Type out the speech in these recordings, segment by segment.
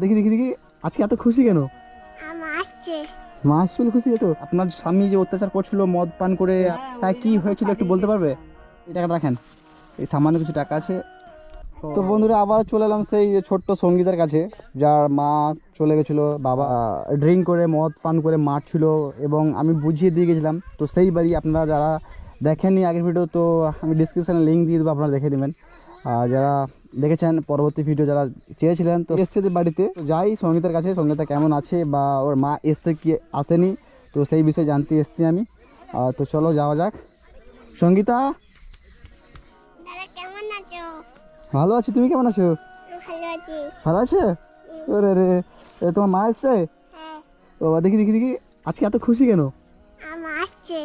দেখি দেখি দেখি। আজকে এত খুশি কেন? আমার আসছে। মা আসছিল খুশি তো আপনার স্বামী যে অত্যাচার করছিল মদ পান করে হ্যাঁ কি হয়েছিল একটু বলতে পারবে? এই টাকাটা রাখেন। এই সামান্য কিছু টাকা আছে। তো বন্ধুরা আবার চলে এলাম সেই ছোট্ট সঙ্গীতের কাছে যার মা চলে গেছিল বাবা ড্রিঙ্ক করে মদ পান করে মারছিল এবং আমি বুঝিয়ে দিয়ে গেছিলাম। তো সেই বাড়ি আপনারা যারা দেখেননি আগের ভিডিও তো আমি ডিসক্রিপশানে লিঙ্ক দিয়ে দেবো আপনারা দেখে নেবেন। আর যারা দেখেছেন পরবর্তী ভিডিও যারা চেয়েছিলেন তো এসছে বাড়িতে। তো যাই সঙ্গীতার কাছে সঙ্গীতা কেমন আছে বা ওর মা এসছে কি আসেনি তো সেই বিষয়ে জানতে এসছি আমি। তো চলো যাওয়া যাক। সঙ্গীতা? ভালো আছি তুমি কেমন আছো? ভালো আছি। ওরে রে এ, তোমার মা এসছে? হ্যাঁ। ও দেখি দেখি দেখি আজকে এত খুশি কেন? আমার আসছে।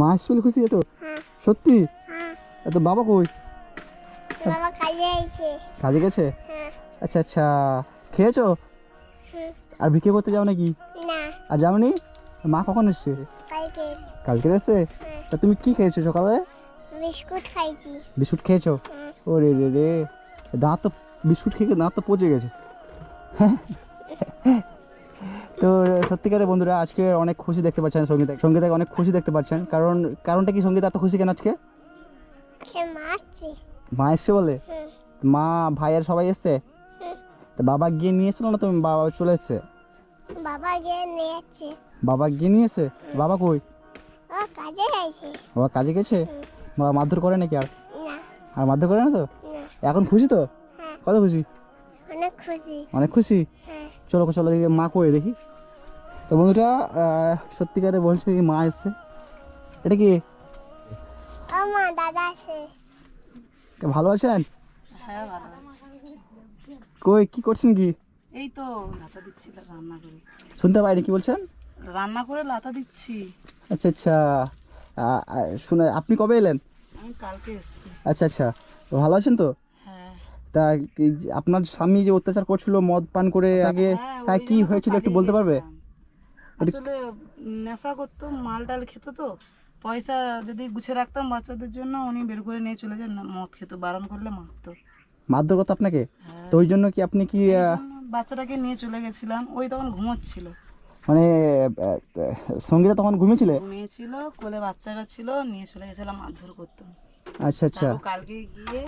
মা আসছিল খুশি এত হ্যাঁ। সত্যি? হ্যাঁ। এত বাবা কই? বাবা কাজে আইছে। কাজে গেছে? হ্যাঁ। আচ্ছা আচ্ছা। খেয়েছো? আর ভিক্ষে করতে যাও নাকি? না। আর যাওনি? মা কখন এসছে? কালকে। কালকে এসছে? হ্যাঁ। তা তুমি কি খেয়েছো সকালে? বিস্কুট খাইছি। বিস্কুট খেয়েছো? ও রে রে রে। দাঁত তো বিস্কুট খেয়ে দাঁত তো পচে গেছে। তো সত্যিকারে বন্ধুরা আজকে অনেক খুশি দেখতে পাচ্ছেন সঙ্গীতা সঙ্গীতাকে অনেক খুশি দেখতে পাচ্ছেন। কারণ কারণটা কি সঙ্গীতা? এত খুশি কেন আজকে? আচ্ছা মা এসছে বলে? মা ভাইয়ের সবাই এসছে। বাবা গিয়ে নিয়ে এসছিল না তুমি? বাবা চলে এসছে? বাবা গিয়ে নিয়ে যাচ্ছে বাবা গিয়ে নিয়ে এসে বাবা কই? ও কাজে আইছে বাবা কাজে গেছে? বাবা মারধর করে নাকি আর? না। আর মারধর করে না তো? এখন খুশি তো? হ্যাঁ। কত খুশি? অনেক খুশি। অনেক খুশি? হ্যাঁ। চলো চলো দেখি মা কই দেখি। তো বন্ধুরা সত্যিকারে বলছে মা এসছে। এটা কি? দাদা আছে ভালো আছেন? হ্যাঁ ভালো আছি। কই কি করছেন কি? এই তো লাতা দিচ্ছি রান্না করে। শুনতে পাইনি কি বলছেন? রান্না করে লাতা দিচ্ছি। আচ্ছা আচ্ছা। শুনে আপনি কবে এলেন? আমি কালকে এসেছি। আচ্ছা আচ্ছা। তো ভালো আছেন তো? হ্যাঁ। তা আপনার স্বামী যে অত্যাচার করছিল মদ পান করে আগে হ্যাঁ কি হয়েছিল একটু বলতে পারবে? আসলে নেশা করতো মাল টাল খেত তো। পয়সা যদি গুছে রাখতাম বাচ্চাদের জন্য উনি বের করে নিয়ে চলে যান। না মদ খেত বারণ করলে মারতো। মারধর করতো আপনাকে? হ্যাঁ। তো ওই জন্য কি আপনি কি বাচ্চাটাকে নিয়ে চলে গেছিলাম। ওই তখন ঘুমোচ্ছিল। মানে সঙ্গীতা তখন ঘুমিয়েছিলে? ঘুমিয়েছিল কোলে বাচ্চারা ছিল নিয়ে চলে গেছিলাম মারধর করতাম। আচ্ছা আচ্ছা। কালকে গিয়ে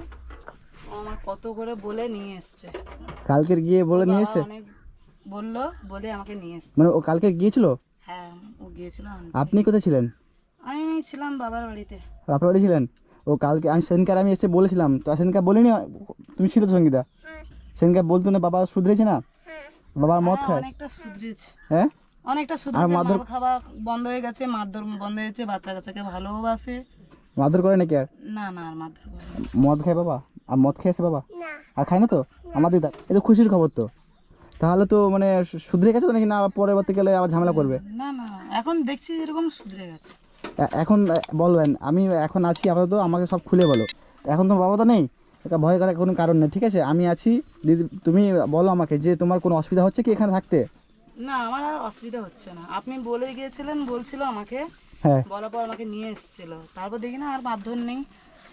ও আমার কত করে বলে নিয়ে এসছে। কালকে গিয়ে বলে নিয়ে এসছে? বলল বলে আমাকে নিয়ে এসছে। মানে ও কালকে গিয়েছিল? হ্যাঁ ও গিয়েছিল। আপনি কোথায় ছিলেন? ছিলাম বাবার বাড়িতে। আপনার বাড়ি ছিলেন? ও কালকে আমি সেদিনকার আমি এসে বলেছিলাম তো সেদিনকার বলিনি? তুমি ছিল তো সঙ্গীতা? হ্যাঁ সেদিনকার বলতো না বাবা শুধরেছে না? হ্যাঁ বাবার মদ হ্যাঁ, খায়? অনেকটা সুধরেছে হ্যাঁ? অনেকটা সুধরেছে মার খাওয়া বন্ধ হয়ে গেছে মারধর বন্ধ হয়েছে বাচ্চা কাচ্চাকে ভালোবাসে। মারধর করে নাকি আর? না না আর না। মদ খায় বাবা? আর মদ খেয়েছে বাবা? না। আর খায় না তো? আমাদের দা এ তো খুশির খবর তো। তাহলে তো মানে শুধরে গেছে তো নাকি না আবার পরবর্তী গেলে আবার ঝামেলা করবে? না না এখন দেখছি এরকম সুধরে গেছে। এখন বলবেন আমি এখন আছি আপাতত আমাকে সব খুলে বলো। এখন তো বাবা তো নেই? এটা ভয় করার কোনো কারণ নেই ঠিক আছে? আমি আছি দিদি তুমি বলো আমাকে যে তোমার কোনো অসুবিধা হচ্ছে কি এখানে থাকতে? না আমার আর অসুবিধা হচ্ছে না। আপনি বলে গিয়েছিলেন বলছিল আমাকে। হ্যাঁ। বলার পর আমাকে নিয়ে এসেছিল। তারপর দেখি না আর মারধর নেই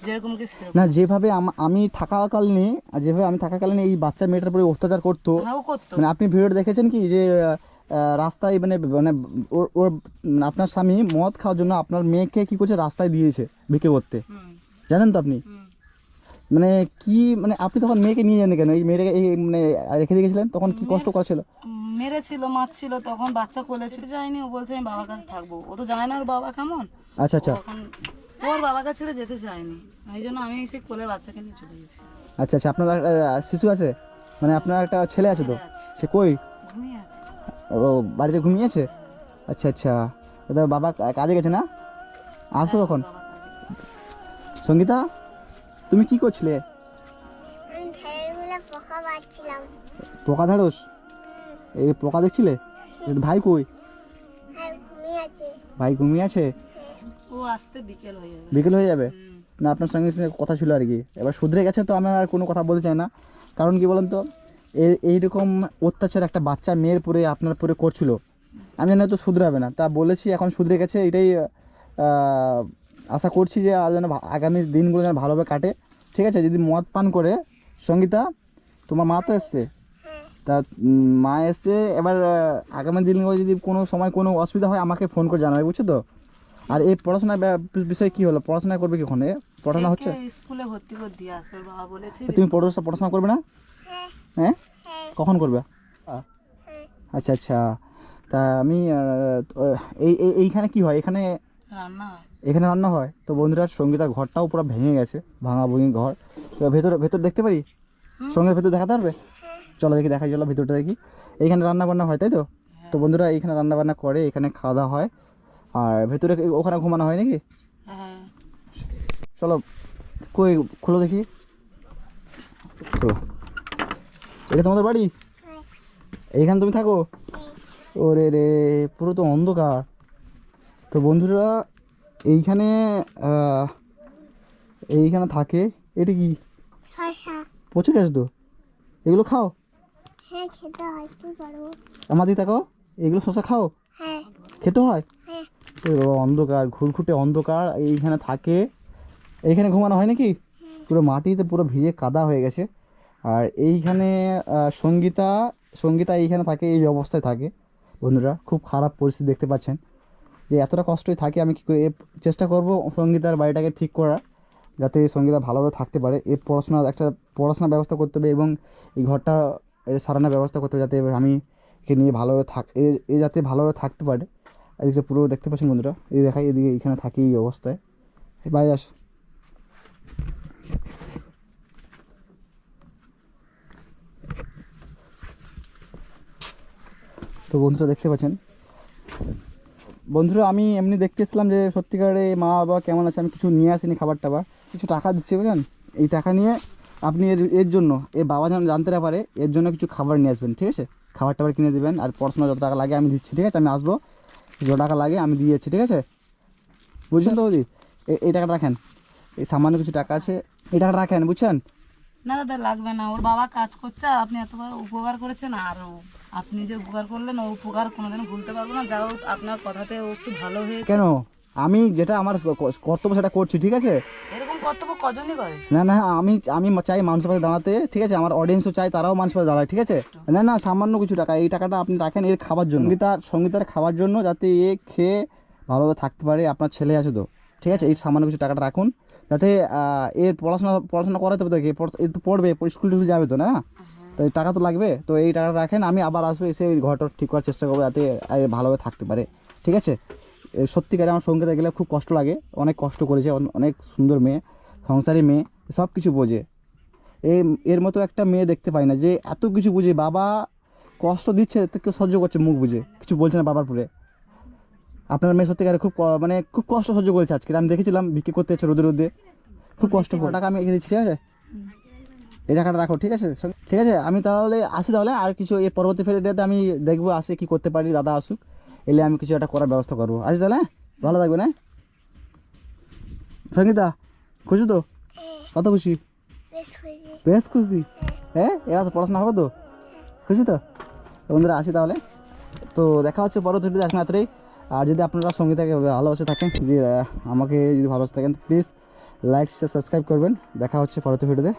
যেরকম কি না যেভাবে আম- আমি থাকাকালীন আর যেভাবে আমি থাকাকালীন এই বাচ্চা মেয়েটার উপরে অত্যাচার করতো হ্যাঁ করতো। মানে আপনি ভিডিওটা দেখেছেন কি যে রাস্তায় মানে মানে ওর মানে আপনার স্বামী মদ খাওয়ার জন্য আপনার মেয়েকে কি করছে? রাস্তায় দিয়েছে বিক্রি করতে। জানেন তো আপনি? মানে কি মানে আপনি তখন মেয়েকে নিয়ে যান কেন? এই মেয়েটাকে এই মানে রেখে দিয়ে গেছিলেন? তখন কি কষ্ট করেছিল মেরেছিল মারছিল তখন বাচ্চা কোলে ছিল। যায়নি ও বলছে আমি বাবার কাছে থাকব। ও তো জানে না ওর বাবা কেমন। আচ্ছা আচ্ছা। ওর বাবার কাছে ছেড়ে যেতে চায়নি। এই জন্য আমি সেই কোলের বাচ্চাকে নিয়ে চলে গেছি। আচ্ছা আচ্ছা। আপনার শিশু আছে? মানে আপনার একটা ছেলে আছে তো? সে কই? ঘুমিয়ে আছে। ও বাড়িতে ঘুমিয়েছে আচ্ছা আচ্ছা। দাদা বাবা কাজে গেছে না? আসব কখন? কাছে। সঙ্গীতা তুমি কি করছিলে? পোকা ধাড়স এই পোকা দেখছিলে? ভাই কই? আর ঘুমিয়ে আছে। ভাই ঘুমিয়ে আছে? ও আসতে বিকেল হয়ে যাবে। বিকেল হয়ে যাবে? না আপনার সঙ্গে সঙ্গে কথা ছিল আর কি। এবার শুধরে গেছে তো আমি আর কোনো কথা বলতে চাই না। কারণ কি বলেন তো? এইরকম অত্যাচার একটা বাচ্চা মেয়ের পরে আপনার পরে করছিল। আমি জানি তো শুধরাবে না। তা বলেছি এখন শুধরে গেছে এটাই আশা করছি যে আর যেন আগামী দিনগুলো যেন ভালোভাবে কাটে। ঠিক আছে যদি মদ পান করে সঙ্গীতা তোমার মা তো এসছে। তা মা এসে এবার আগামী দিনগুলো যদি কোনো সময় কোনো অসুবিধা হয় আমাকে ফোন করে জানাবে বুঝছ তো? আর এই পড়াশোনার ব্যা- বিষয়ে কি হলো? পড়াশোনা করবে কি ওখানে পড়াশোনা হচ্ছে? স্কুলে ভর্তি করে দিয়ে আসবে বাবা বলেছে। তুমি পড়াশোনা পড়াশোনা করবে না? হ্যাঁ? হ্যাঁ হ্যাঁ কখন করবে? হ্যাঁ। আচ্ছা আচ্ছা। তা আমি এই এই- এইখানে কি হয়? এখানে রান্না এখানে রান্না হয়? তো বন্ধুরা সঙ্গীতার ঘরটাও পুরো ভেঙে গেছে ভাঙা ভুঙি ঘর। তো ভেতর ভেতর দেখতে পারি? সঙ্গে ভেতর দেখাতে পারবে? চলো দেখি দেখাই চলো ভেতরটা দেখি। এইখানে রান্না বান্না হয় তাই তো? তো বন্ধুরা এইখানে রান্না বান্না করে এখানে খাওয়া দাওয়া হয়। আর ভেতরে ওখানে ঘুমানো হয় নাকি? হ্যাঁ। চলো কই খুলো দেখি। তো এটা তোমাদের বাড়ি? হ্যাঁ। এইখানে তুমি থাকো? ওরে রে পুরো তো অন্ধকার। তো বন্ধুরা এইখানে এইখানে থাকে এটা কি? পচে গেছে তো? এগুলো খাও। হ্যাঁ আমার দিকে তাকাও এগুলো শশা খাও? হ্যাঁ। খেতে হয়? অন্ধকার ঘুরঘুটে অন্ধকার এইখানে থাকে। এইখানে ঘুমানো হয় নাকি? পুরো মাটিতে পুরো ভিজে কাদা হয়ে গেছে। আর এইখানে সঙ্গীতা সঙ্গীতা এইখানে থাকে, এই অবস্থায় থাকে, বন্ধুরা। খুব খারাপ পরিস্থিতি দেখতে পাচ্ছেন। যে এতটা কষ্টই থাকে, আমি কী করে চেষ্টা করব সঙ্গীতার বাড়িটাকে ঠিক করার, যাতে সঙ্গীতা ভালোভাবে থাকতে পারে। এ পড়াশোনার একটা পড়াশোনার ব্যবস্থা করতে হবে এবং এই ঘরটা এর সারানোর ব্যবস্থা করতে হবে যাতে আমি একে নিয়ে ভালোভাবে থাক, এ যাতে ভালোভাবে থাকতে পারে। এদিকে পুরো দেখতে পাচ্ছেন বন্ধুরা, এই দেখাই, এদিকে এখানে থাকি এই অবস্থায়। বাইরে আস। তো বন্ধুরা দেখতে পাচ্ছেন। বন্ধুরা, আমি এমনি দেখতে এসেছিলাম যে সত্যিকারে মা বাবা কেমন আছে, আমি কিছু নিয়ে আসিনি খাবার টাবার কিছু টাকা দিচ্ছি বুঝলেন? এই টাকা নিয়ে আপনি এর এর জন্য, এর বাবা যেন জানতে না পারে, এর জন্য কিছু খাবার নিয়ে আসবেন, ঠিক আছে? খাবার টাবার কিনে দেবেন, আর পড়াশোনা যত টাকা লাগে আমি দিচ্ছি, ঠিক আছে? আমি আসব, যত টাকা লাগে আমি দিয়ে যাচ্ছি, ঠিক আছে? বুঝছেন তো বৌদি? এই টাকাটা রাখেন। এই সামান্য কিছু টাকা আছে, এই টাকাটা রাখেন, বুঝছেন? না দাদা লাগবে না। ওর বাবা কাজ করছে আর আপনি এতবার উপকার করেছেন আর আপনি যে উপকার করলেন ও উপকার কোনোদিন ভুলতে পারব না। যা হোক আপনার কথাতে ও একটু ভালো হয়েছে। কেন? আমি যেটা আমার কর্তব্য সেটা করছি ঠিক আছে? এরকম কর্তব্য কজনই করে? না না আমি আমি চাই মানুষের পাশে দাঁড়াতে ঠিক আছে? আমার অডিয়েন্সও চাই তারাও মানুষের পাশে দাঁড়ায় ঠিক আছে? না না সামান্য কিছু টাকা। এই টাকাটা আপনি রাখেন এর খাবার জন্য। সঙ্গীতার সঙ্গীতার খাবার জন্য যাতে এ খেয়ে ভালোভাবে থাকতে পারে আপনার ছেলে আছে তো ঠিক আছে? এই সামান্য কিছু টাকাটা রাখুন। যাতে এর পড়াশোনা পড়াশোনা করাতে হবে তো কি? এ তো পড়বে স্কুল টুকুল যাবে তো না? তো টাকা তো লাগবে, তো এই টাকাটা রাখেন, আমি আবার আসব এসে এই ঘরটা ঠিক করার চেষ্টা করব যাতে ভালোভাবে থাকতে পারে। ঠিক আছে? সত্যিকারে আমার সঙ্গীতে গেলে খুব কষ্ট লাগে, অনেক কষ্ট করেছে অনেক সুন্দর মেয়ে, সংসারী মেয়ে, সব কিছু বোঝে। এই এর মতো একটা মেয়ে দেখতে পাই না যে এত কিছু বুঝে, বাবা কষ্ট দিচ্ছে, তো কেউ সহ্য করছে, মুখ বুঝে, কিছু বলছে না বাবার পরে আপনার মেয়ে সত্যিকারে খুব মানে খুব কষ্ট সহ্য করেছে আজকে। আমি দেখেছিলাম বিক্রি করতে হচ্ছে রোদে রোদে। খুব কষ্ট টাকা আমি রেখে দিচ্ছি ঠিক আছে? এই টাকাটা রাখো ঠিক আছে? ঠিক আছে? আমি তাহলে আসি তাহলে আর কিছু এর পরবর্তী ফেরিটাতে আমি দেখব আসে কি করতে পারি দাদা আসুক। এলে আমি কিছু একটা করার ব্যবস্থা করব। আসি তাহলে? হ্যাঁ? ভালো থাকবে না সঙ্গীতা খুশি তো? কত খুশি? বেশ খুশি। হ্যাঁ। এবার তো পড়াশোনা হবে তো? খুশি তো? বন্ধুরা আসি তাহলে। তো দেখা হচ্ছে পরবর্তী আসুন এতটাই আর যদি আপনারা সঙ্গে সঙ্গীতাকে ভালোবাসে থাকেন, যদি আমাকে যদি ভালোবাসে থাকেন প্লিজ লাইক সাবস্ক্রাইব করবেন। দেখা হচ্ছে পরবর্তী ভিডিওতে